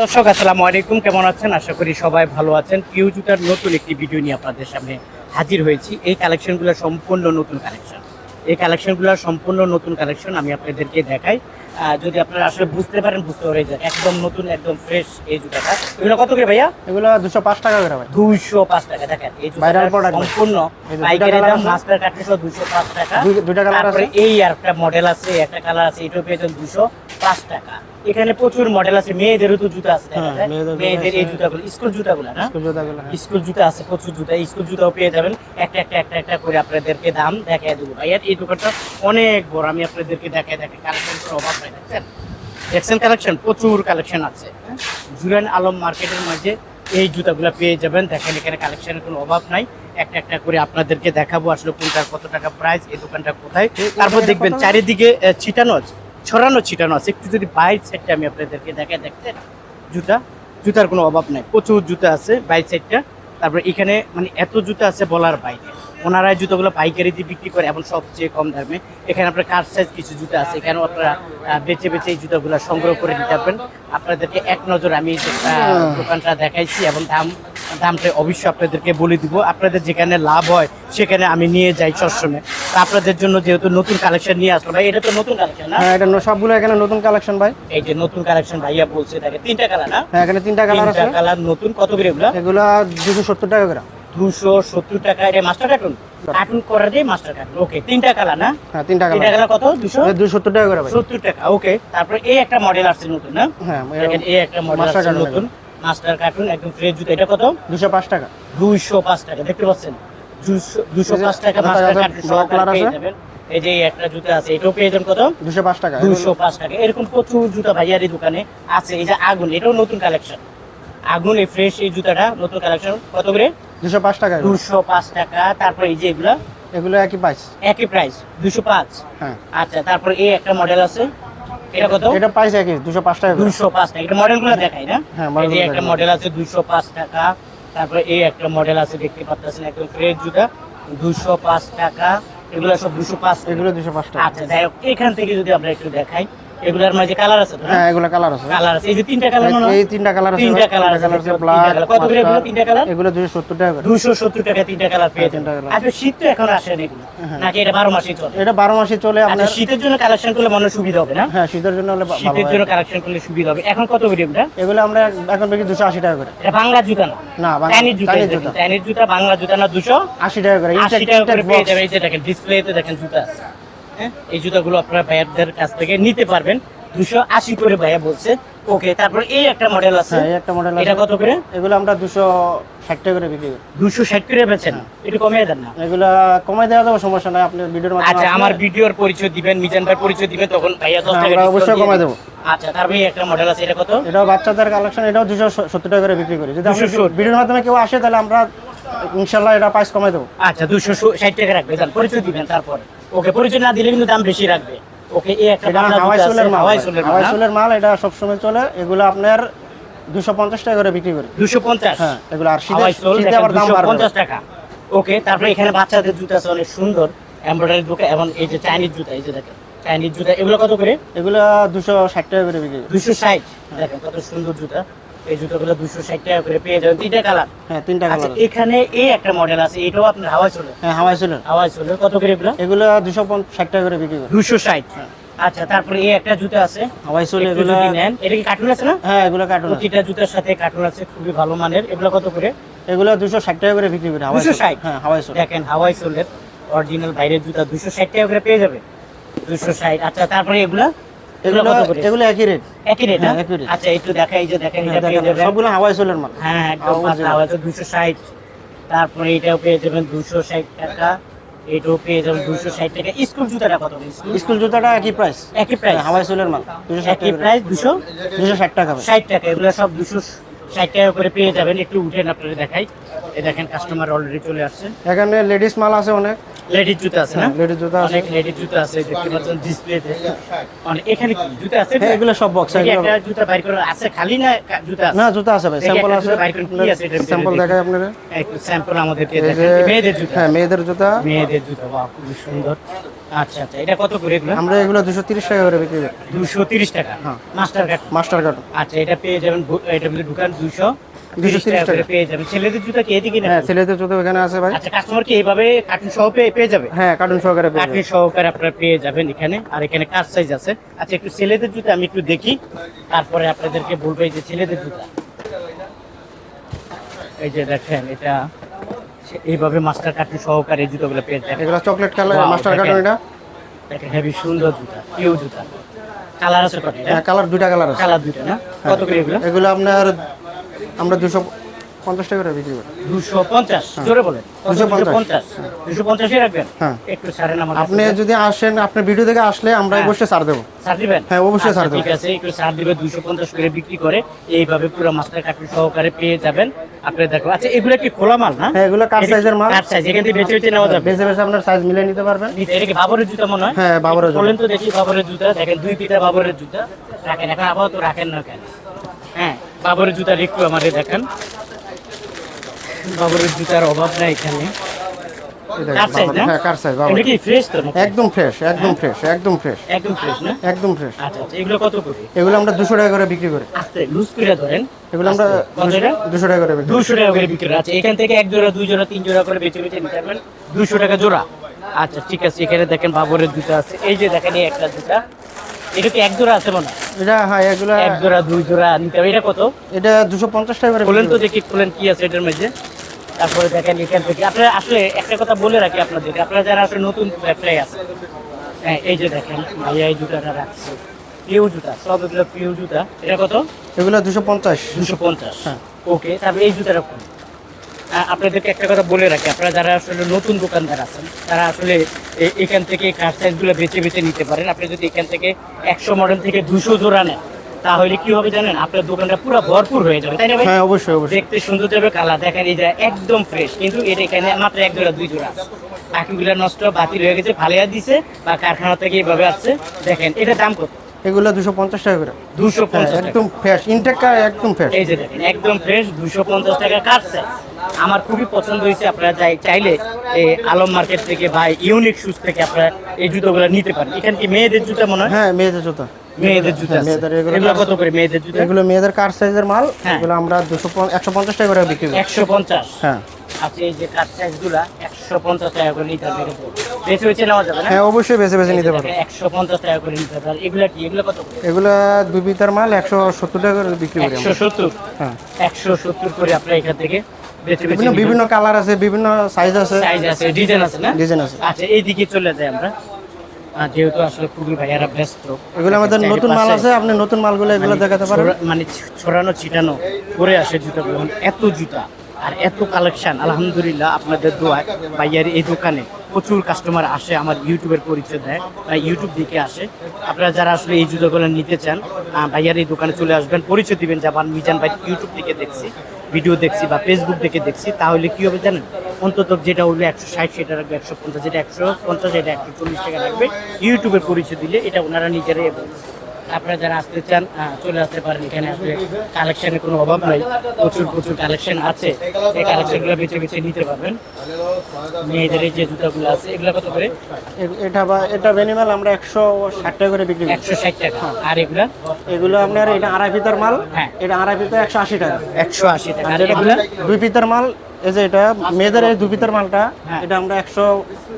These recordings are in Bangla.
দর্শক আসসালামু আলাইকুম। কেমন আছেন? আশা করি সবাই ভালো আছেন। পিউ জুতার নতুন একটি ভিডিও নিয়ে আপনাদের সামনে হাজির হয়েছি। এই কালেকশনগুলো সম্পূর্ণ নতুন কালেকশন। এই কালেকশনগুলো সম্পূর্ণ নতুন কালেকশন আমি আপনাদেরকে দেখাই। যদি আপনারা আসলে বুঝতে পারেন বুঝতে পারে যায় একদম নতুন একদম ফ্রেশ এই জুতাটা। এগুলো কত করে ভাইয়া? এগুলো দুশো পাঁচ টাকা করে দুইশো পাঁচ টাকা দেখেন এই। সম্পূর্ণ এই পাইকারি দাম মাস্টার দুইশো পাঁচ টাকা। দুই- কালার আছে। এই আর একটা মডেল আছে একটা কালার আছে এটাও পেয়েছেন দুশো পাঁচ টাকা। এখানে প্রচুর মডেল আছে মেয়েদেরও তো জুতা আছে হ্যাঁ, যায়। মেয়েদের এই। জুতাগুলো স্কুল জুতাগুলো না? স্কুল হ্যাঁ। জুতা আছে প্রচুর জুতা স্কুল জুতাও পেয়ে যাবেন। একটা একটা একটা একটা করে আপনাদেরকে দাম দেখায় দেবো। ভাই আর এই দোকানটা অনেক বড় আমি আপনাদেরকে দেখায় দেখে কালেকশন করে অভাব নাই দেখছেন? দেখছেন কালেকশন প্রচুর কালেকশন আছে হ্যাঁ? জুরান আলম মার্কেটের মাঝে এই জুতাগুলো পেয়ে যাবেন। দেখেন এখানে কালেকশনের কোনো অভাব নাই। একটা একটা করে আপনাদেরকে দেখাবো আসলে কোনটার কত টাকা প্রাইস এই দোকানটা কোথায়? তারপর দেখবেন চারিদিকে ছিটানো আছে ছড়ানো, ছিটানো আছে। একটু যদি বাইর সাইডটা আমি আপনাদেরকে দেখায় দেখতেন জুতা। জুতার কোনো অভাব নাই। প্রচুর জুতা আছে বাইর সাইডটা তারপরে এখানে মানে এত জুতা আছে বলার বাইরে। ওনারা এই জুতোগুলো পাইকারি দিয়ে বিক্রি করে এবং সবচেয়ে কম দামে। এখানে আপনার কার সাইজ কিছু জুতো আছে এখানেও আপনারা বেছে বেছে এই জুতোগুলো সংগ্রহ করে নিতে পারবেন। আপনাদেরকে এক নজর আমি দোকানটা দেখাইছি এবং দাম দামটা অবশ্যই আপনাদেরকে বলে দিব। আপনাদের যেখানে লাভ হয় সেখানে আমি নিয়ে যাই সবসময়। তা আপনাদের জন্য যেহেতু নতুন কালেকশন নিয়ে আসলো ভাই এটা তো নতুন কালেকশন না? হ্যাঁ এটা সবগুলো এখানে নতুন কালেকশন ভাই। এই যে নতুন কালেকশন ভাইয়া বলছে তিনটা কালার না? হ্যাঁ এখানে তিনটা কালার আছে। কালার নতুন কত করে এগুলো? এগুলো দুশো সত্তর টাকা করে। দুশো সত্তর টাকা এটা মাস্টার কার্টুন কার্টুন করা দিয়ে মাস্টার কার্টুন ওকে তিনটা কালার না? হ্যাঁ তিনটা তিনটা কালার কালার কত দুশো দুশো সত্তর টাকা করে সত্তর টাকা ওকে তারপরে এই একটা মডেল আসছে নতুন না? হ্যাঁ এই একটা মডেল আসছে নতুন। মাস্টার কার্টুন একদম ফ্রেশ জুতো। এটা কত? দুশো পাঁচ টাকা। দুইশো পাঁচ টাকা দেখতে পাচ্ছেন? দুশো পাঁচ টাকা মাস্টার কার্টুন black সহকারে পেয়ে আছে। যাবেন। এই যে একটা জুতো আছে এটাও পেয়ে কত? দুশো পাঁচ টাকা। দুশো পাঁচ টাকা। এরকম প্রচুর জুতা ভাইয়ার দোকানে আছে। এই যে আগুন এটাও নতুন কালেকশন আগুন এই ফ্রেশ এই জুতাটা নতুন কালেকশন কত করে? দুশো পাঁচ টাকা। দুশো পাঁচ টাকা তারপর এই যে এগুলা? এগুলো একই প্রাইস একই প্রাইস দুশো পাঁচ? হ্যার আচ্ছা তারপর এই একটা মডেল আছে। এটা কত? এটা প্রাইস একই দুশো পাঁচ টাকা। দুশো পাঁচ টাকা। এটা মডেলগুলো দেখাই না? হ্যাঁ, এই যে একটা মডেল আছে দুশো পাঁচ টাকা তারপরে এই একটা মডেল আছে দেখতে পাচ্ছেন একদম ফ্রেশ জুতা। দুশো পাঁচ টাকা এগুলো সব দুশো পাঁচ। এগুলো দুশো পাঁচ টাকা। আচ্ছা যাই হোক এখান থেকে যদি আমরা একটু দেখাই। এগুলার মাঝে কালার আছে হ্যাঁ এগুলো কালার আছে। কালার আছে। এই যে তিনটা কালার মনে এই তিনটা কালার আছে। তিনটা কালার আছে, কালার ব্ল্যাক কত করে এগুলো? তিনটা কালার? এগুলো দুশো সত্তর টাকা করে। দুশো সত্তর টাকা তিনটা কালার পেয়ে তিনটা colour। আচ্ছা শীত তো এখন আসেনি এগুলো। হ্যাঁ। নাকি এটা বারো মাসই চলে? এটা বারো মাসে চলে আচ্ছা আপনার শীতের জন্য কালেকশন করলে মনে সুবিধা হবে না? হ্যাঁ শীতের জন্য হলে ভালো শীতের জন্য কালেকশন করলে সুবিধা হবে। এখন কত করে এটা এগুলো আমরা এখন বিক্রি দুশো আশি টাকা করে। এটা বাংলা জুতা না? না চাইনিজ জুতা চাইনিজ জুতা। বাংলা জুতা না দুশো আশি টাকা করে। আশি ইনটেক- টাকা করে পেয়ে। যাবে এই যে দেখেন ডিসপ্লেতে দেখেন জুতা আছে। হ্যাঁ এই জুতাগুলো আপনারা ভাইয়াদের কাছ থেকে নিতে পারবেন। দুশো আশি করে ভাইয়া বলছে। ওকে তারপর এই একটা মডেল আছে। হ্যাঁ এই একটা মডেল এটা কত করে? এগুলো আমরা দুশো ষাট টাকা করে বিক্রি করি। দুশো ষাট করে বেছেন একটু কমিয়ে দেন না? এগুলো কমাই দেওয়া যাবে সমস্যা নাই। ভিডিওর মাধ্যমে আচ্ছা আমার ভিডিওর পরিচয় দিবেন মিজান ভাই পরিচয় দিবেন তখন ভাইয়া দশ হ্যাঁ, টাকা অবশ্যই দিয়ে দেবো। আচ্ছা তারপরে এই একটা মডেল আছে এটা কত? এটাও বাচ্চাদের কালেকশন এটাও দুশো সত্তর টাকা করে বিক্রি করি। যদি ভিডিওর মাধ্যমে কেউ আসে তাহলে আমরা ইনশাল্লাহ এটা প্রাইস কমাই দেবো। আচ্ছা দুশো ষাট টাকা রাখবে যান পরিচয় দিবেন তারপরে। ওকে পরিচয় না দিলে কিন্তু দাম বেশি রাখবে। ওকে এই একটা হাওয়াই আছে, সোলের মাল হাওয়াই সোলের মাল। এটা সবসময় চলে। এগুলো আপনার দুশো পঞ্চাশ টাকা করে বিক্রি করি। দুশো পঞ্চাশ? হ্যাঁ এগুলো আর শীতে হাওয়াই শীতে আবার দাম বাড়বে। পঞ্চাশ টাকা। ওকে তারপরে এখানে বাচ্চাদের জুতা আছে অনেক সুন্দর। এমব্রয়ডারি জুতা এবং এই যে চাইনিজ জুতা এই যে দেখেন চাইনিজ জুতা এগুলো কত করে? এগুলো দুশো ষাট টাকা করে বিক্রি করি। দুশো ষাট দেখেন কত সুন্দর জুতা। এই জুতাগুলো দুশো ষাট টাকা করে পেয়ে যাবেন। তিনটা কালার। হ্যাঁ তিনটা আচ্ছা কালার। এখানে এই একটা মডেল আছে এটাও আপনার হাওয়াই সোলের হ্যাঁ হাওয়াই সোলের হাওয়াই সোলের কত করে এগুলো? এগুলো দুশো ষাট টাকা করে বিক্রি করি। দুশো ষাট। আচ্ছা তারপরে এই একটা জুতা আছে। হাওয়াই সোল এগুলো নেন। এটা কি কার্টুন আছে না? হ্যাঁ এগুলো কার্টুন প্রতিটা জুতার সাথে কার্টুন আছে খুবই ভালো মানের। এগুলো কত করে? এগুলো দুশো ষাট টাকা করে বিক্রি করি হাওয়াই দুশো সোল। ষাট? হ্যাঁ হাওয়াই সোল দেখেন হাওয়াই সোলের অরিজিনাল বাইরের জুতা দুশো ষাট টাকা করে পেয়ে যাবে। দুশো ষাট। আচ্ছা তারপরে এগুলা? এগুলো এগুলো কত করে? এগুলো একই রেট একই রেট হ্যাঁ, একই rate। আচ্ছা একটু দেখাই যে দেখেন এটা সবগুলো হাওয়াই মাল। হ্যাঁ একদম তারপরে এটাও পেয়ে যাবেন দুশো ষাট টাকা। এটাও পেয়ে যাবেন দুশো ষাট টাকা। স্কুল জুতাটা কত স্কুল জুতাটা একই প্রাইস একই প্রাইস হাওয়াই সোলের মাল। একই প্রাইস দুশো? দুশো ষাট টাকা ভাই। ষাট টাকা এগুলো সব দুশো ষাট টাকা করে পেয়ে যাবেন। একটু উঠেন আপনারা দেখাই। এই দেখেন কাস্টমার অলরেডি চলে আসছে। এখানে লেডিস মাল আছে অনেক। লেডি জুতা আছে না? হ্যাঁ, লেডি জুতা আছে। অনেক লেডির জুতা আছে দেখতে পাচ্ছেন ডিসপ্লেতে। অনেক এখানে কি জুতা আছে? হ্যাঁ, এগুলো সব বক্স আছে একটা জুতা বাইর করা আছে খালি না জুতা আছে? না জুতা আছে ভাই স্যাম্পল আছে। বাইর করে কি আছে স্যাম্পল দেখাই আপনারা একটু স্যাম্পল আমাদেরকে দেখেন মেয়েদের জুতা। হ্যাঁ মেয়েদের জুতা। মেয়েদের জুতা বাহ খুব সুন্দর। আচ্ছা আচ্ছা এটা কত করে এগুলো? আমরা এগুলো 230 টাকা করে বিক্রি করি। 230 টাকা? হ্যাঁ। মাস্টার কার্ড মাস্টার কার্ড আচ্ছা এটা পেয়ে যাবেন এটা বলে দোকান 200 ছেলেদের জুতা কি এদিকে হ্যাঁ ছেলেদের জুতো এখানে আছে ভাই। আচ্ছা কাস্টমার কি এইভাবে কার্টুন সহ পেয়ে পেয়ে যাবে? হ্যাঁ কার্টুন সহকারে কার্টুন সহকারে আপনারা পেয়ে যাবেন এখানে। আর এখানে কার সাইজ আছে? আচ্ছা একটু ছেলেদের জুতা আমি একটু দেখি। তারপরে আপনাদেরকে বলব এই যে ছেলেদের জুতা। এই যে দেখেন এটা এইভাবে মাস্টার কার্টুন সহকারে জুতোগুলো পেয়ে যাবেন এগুলো চকলেট কালার মাস্টার কার্টুন এটা? দেখেন হেভি সুন্দর জুতা পিউ জুতা। কালার আছে কত হ্যাঁ কালার দুইটা কালার আছে। কালার দুটো না? কত করে এগুলো? এগুলো আপনার আমরা দুশো পঞ্চাশ টাকা করে বিক্রি করি। দুশো পঞ্চাশ? জোরে বলেন। দুশো পঞ্চাশ। দুশো পঞ্চাশে? রাখবেন? হ্যাঁ। একটু ছাড়েন আমার আপনি যদি আসেন আপনার ভিডিও থেকে আসলে আমরা হ্যাঁ। অবশ্যই ছাড় দেবো। ছাড় দিবেন? হ্যাঁ, অবশ্যই ছাড় আচ্ছা, দেবো। ঠিক আছে একটু ছাড় দিবে দুশো পঞ্চাশ করে বিক্রি করে এইভাবে পুরো মাস্টার কার্টুন সহকারে পেয়ে যাবেন। আপনি দেখো আচ্ছা এগুলো কি খোলা মাল না? হ্যাঁ এগুলো কার সাইজের মাল। কার সাইজ এখান থেকে বেঁচে বেঁচে নেওয়া যাবে? বেছে বেছে আপনার সাইজ মিলে নিতে পারবেন। এটা কি বাবরের জুতা মনে হয়? হ্যাঁ, বাবরের জুতা। বলেন তো দেখি বাবরের জুতা। দেখেন দুই পিতা বাবরের জুতা। রাখেন এখন আপাতত রাখেন না কেন? হ্যাঁ বাবরের জুতার একটু আমাদের দেখেন। বাবরের জুতার অভাব নাই এখানে। হ্যাঁ? একদম ফ্রেশ একদম ফ্রেশ একদম ফ্রেশ একদম ফ্রেশ না? একদম ফ্রেশ আচ্ছা আচ্ছা এগুলো কত করে? এগুলো আমরা দুশো টাকা করে বিক্রি করি। আস্তে লুজ করে ধরেন। এগুলো আমরা টাকা করে বিক্রি টাকা করে বিক্রি হয়। আচ্ছা এখান থেকে এক জোড়া দুই জোড়া তিন জোড়া করে নিতে পারবেন। দুশো টাকা জোড়া। আচ্ছা ঠিক আছে এখানে দেখেন বাবরের জুতা আছে। এই যে দেখেন এই একটা জুতা। এটা কি এক জোড়া আছে মনে? এটা হ্যাঁ এগুলো এক জোড়া দুই জোড়া নিতে হবে। এটা কত? এটা দুশো পঞ্চাশ টাকা বিক্রি তো দেখি খোলেন কি আছে এটার মধ্যে। তারপরে দেখেন এখান থেকে। আপনারা আসলে একটা কথা বলে রাখি আপনাদেরকে আপনারা যারা আসলে নতুন ব্যবসায়ী আছে হ্যাঁ এই যে দেখেন ভাইয়া এই জুতাটা রাখছে। পিউ জুতা সব এগুলো পিউ জুতা। এটা কত? এগুলো দুশো পঞ্চাশ। দুশো পঞ্চাশ। হ্যাঁ। ওকে তারপরে এই জুতাটা আপনাদেরকে একটা কথা বলে রাখি। আপনারা যারা আসলে নতুন দোকানদার আছেন তারা আসলে এখান থেকে কার সাইজগুলো বেছে বেছে নিতে পারেন। আপনি যদি এখান থেকে একশো মডেল থেকে দুশো জোড়া নেন তাহলে কি হবে জানেন? আপনার দোকানটা পুরো ভরপুর হয়ে যাবে তাই না ভাই? হ্যাঁ অবশ্যই অবশ্যই। দেখতে সুন্দর যাবে কালার দেখেন এই যে একদম ফ্রেশ কিন্তু এটা এখানে মাত্র এক জোড়া দুই জোড়া আছে। বাকিগুলো নষ্ট বাতিল হয়ে গেছে ফালিয়া দিছে বা কারখানা থেকে এইভাবে আসছে। দেখেন এটা দাম কত? এগুলো দুশো পঞ্চাশ টাকা করে। দুশো হ্যাঁ পঞ্চাশ টাকা। একদম ফ্রেশ ইনটেকটা একদম ফ্রেশ এই যে দেখেন একদম ফ্রেশ দুশো পঞ্চাশ টাকা কাটছে আমার খুবই পছন্দ হয়েছে আপনারা চাই চাইলে এই আলম মার্কেট থেকে বা ইউনিক শুজ থেকে আপনারা এই জুতোগুলো নিতে পারেন। এখানে কি মেয়েদের জুতা মনে হয়? হ্যাঁ মেয়েদের জুতো। মেয়েদের জুতা হ্যাঁ, মেয়েদের এগুলো এগুলো কত করে মেয়েদের জুতা? এগুলো মেয়েদের কার সাইজের মাল। হ্যাঁ। এগুলো আমরা দুশো একশো পঞ্চাশ টাকা করে বিক্রি করি। একশো পঞ্চাশ। হ্যাঁ। এই যে একশো পঞ্চাশ টাকা করে নিতে নেওয়া যাবে হ্যাঁ অবশ্যই বেছে বেছে নিতে একশো পঞ্চাশ টাকা করে নিতে এগুলা কি এগুলো কত করে? দুই পিতার মাল একশো সত্তর টাকা করে বিক্রি করি একশো সত্তর? হ্যাঁ। একশো সত্তর করে আপনারা এখান থেকে বিভিন্ন বিভিন্ন কালার আছে বিভিন্ন সাইজ আছে। সাইজ আছে ডিজাইন আছে না? ডিজাইন আছে। আচ্ছা এইদিকে চলে যাই আমরা। যেহেতু আসলে খুবই ভাইয়ারা ব্যস্ত এগুলো আমাদের নতুন মাল আছে আপনি নতুন মালগুলো এগুলো মানে দেখাতে পারেন। মানে ছড়ানো ছিটানো করে আসে জুতাগুলো এত জুতা। আর এত কালেকশন আলহামদুলিল্লাহ আপনাদের দোয়ায়। ভাইয়ার এই দোকানে প্রচুর কাস্টমার আসে, আমার ইউটিউবের পরিচয় দেয় ইউটিউব দিকে আসে। আপনারা যারা আসলে এই জুতোগুলো নিতে চান ভাইয়ার এই দোকানে চলে আসবেন, পরিচয় দিবেন যে মিজান ভাই ইউটিউব থেকে দেখছি, ভিডিও দেখছি বা ফেসবুক থেকে দেখছি, তাহলে কী হবে জানেন? অন্তত যেটা হলো একশো ষাট, সেটা রাখবে একশো পঞ্চাশ, যেটা একশো পঞ্চাশ এটা একশো চল্লিশ টাকা রাখবে। ইউটিউবের পরিচয় দিলে এটা ওনারা নিজেরাই আপনারা যারা আসতে চান চলে আসতে পারেন। এখানে আসলে কালেকশনের কোনো অভাব নাই। প্রচুর প্রচুর কালেকশন আছে। এই কালেকশনগুলো বেছে বেছে নিতে পারবেন। মেয়েদের এই যে জুতাগুলো আছে এগুলো কত করে? এটা বা এটা বেনিমাল আমরা একশো ষাট টাকা করে বিক্রি একশো ষাট টাকা। আর এগুলা? এগুলো আপনার এটা আড়াই পিতার মাল। হ্যাঁ। এটা আড়াই পিতা একশো আশি টাকা। একশো আশি টাকা। আর যেটা দুই পিতার মাল এই যে এটা মেয়েদের এই দুই পিতার মালটা হ্যাঁ। এটা আমরা একশো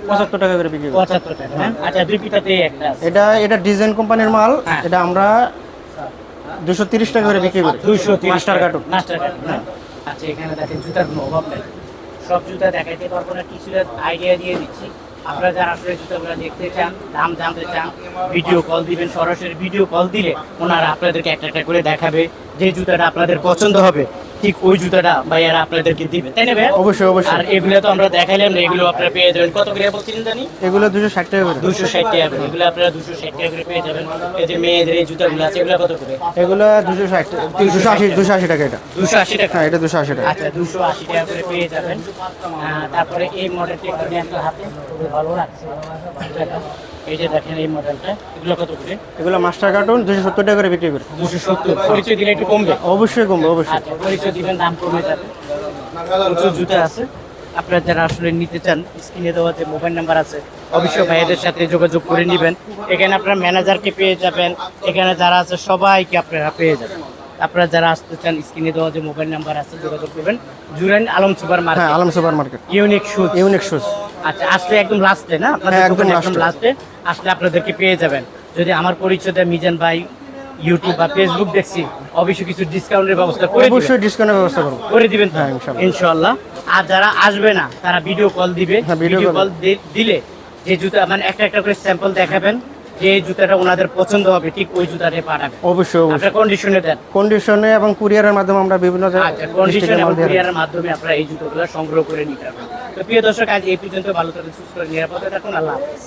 পঁচাত্তর টাকা করে বিক্রি করি পঁচাত্তর টাকা হ্যাঁ? আচ্ছা দুই পিঠাতে একটা আছে। এটা এটা ডিজাইন কোম্পানির মাল হ্যাঁ। এটা আমরা দুশো তিরিশ টাকা করে বিক্রি করি। দুইশো মাস্টার কার্টুন মাস্টার কার্টুন হ্যাঁ। আচ্ছা এখানে দেখেন জুতার কোনো অভাব নেই। সব জুতা দেখাইতে পারব না কিছুটা আইডিয়া দিয়ে দিচ্ছি। আপনারা যারা আসলে জুতাগুলো দেখতে চান দাম জানতে চান ভিডিও কল দিবেন সরাসরি ভিডিও কল দিলে ওনারা আপনাদেরকে একটা একটা করে দেখাবে যে জুতাটা আপনাদের পছন্দ হবে। ঠিক ওই জুতাটা ভাইয়ারা আপনাদেরকে দিবে তাই না ভাইয়া? অবশ্যই অবশ্যই। আর এগুলো তো আমরা দেখাইলাম না এগুলো আপনারা পেয়ে যাবেন। কত করে বলছিলেন জানি? এগুলো দুশো ষাট টাকা করে। দুশো ষাট টাকা করে। এগুলো আপনারা দুশো ষাট টাকা করে পেয়ে যাবেন। এই যে মেয়েদের এই জুতাগুলো আছে এগুলো কত করে? এগুলো দুশো ষাট। দুশো আশি দুশো আশি টাকা এটা। দুশো আশি টাকা? হ্যাঁ এটা দুশো আশি টাকা। আচ্ছা দুশো আশি টাকা করে পেয়ে যাবেন। তারপরে এই মডেলটি একটু হাতে। ভালো লাগছে। এই যে দেখেন এই মডেলটা এগুলো কত করে? এগুলো মাস্টার কার্টুন দুশো সত্তর টাকা করে বিক্রি করে। দুশো সত্তর। পরিচয় দিলে একটু কমবে? অবশ্যই কমবে অবশ্যই। আচ্ছা পরিচয় দিবেন দাম কমে যাবে। প্রচুর জুতা আছে। আপনারা যারা আসলে নিতে চান স্ক্রিনে দেওয়া যে মোবাইল নাম্বার আছে অবশ্যই। ভাইয়াদের সাথে যোগাযোগ করে নেবেন। এখানে আপনার ম্যানেজারকে পেয়ে যাবেন। এখানে যারা আছে সবাইকে আপনারা পেয়ে যাবেন। আপনারা যারা আসতে চান স্ক্রিনে দেওয়া যে মোবাইল নাম্বার আছে যোগাযোগ করবেন। জুরাইন আলম সুপার হ্যাঁ market Alam super market. Unique shoes. Unique shoes. আচ্ছা আসলে একদম লাস্টে না? আপনাদের হ্যাঁ, একদম। লাস্টে আসলে আপনাদেরকে পেয়ে যাবেন। যদি আমার পরিচয় দেয় মিজান ভাই ইউটিউব বা ফেসবুক দেখছি অবশ্যই কিছু ডিসকাউন্টের ব্যবস্থা করে অবশ্যই ডিসকাউন্টের ব্যবস্থা করব। করে দিবেন? হ্যাঁ। ইনশাল্লাহ আর যারা আসবে না তারা ভিডিও কল দিবে। হ্যাঁ, ভিডিও কল দিলে যে জুতা মানে একটা একটা করে স্যাম্পল দেখাবেন যে জুতাটা ওনাদের পছন্দ হবে ঠিক ওই জুতাটা পাঠাবেন। অবশ্যই অবশ্যই। কন্ডিশনে দেন। কন্ডিশনে এবং কুরিয়ারের মাধ্যমে আমরা বিভিন্ন আচ্ছা কন্ডিশন district-এর এবং কুরিয়ারের মাধ্যমে আপনারা এই জুতোগুলো সংগ্রহ করে নিতে পারবেন। তো প্রিয় দর্শক আজ এই পর্যন্ত ভালো থাকুন সুস্থ নিরাপদে থাকুন আল্লাহ হাফেজ।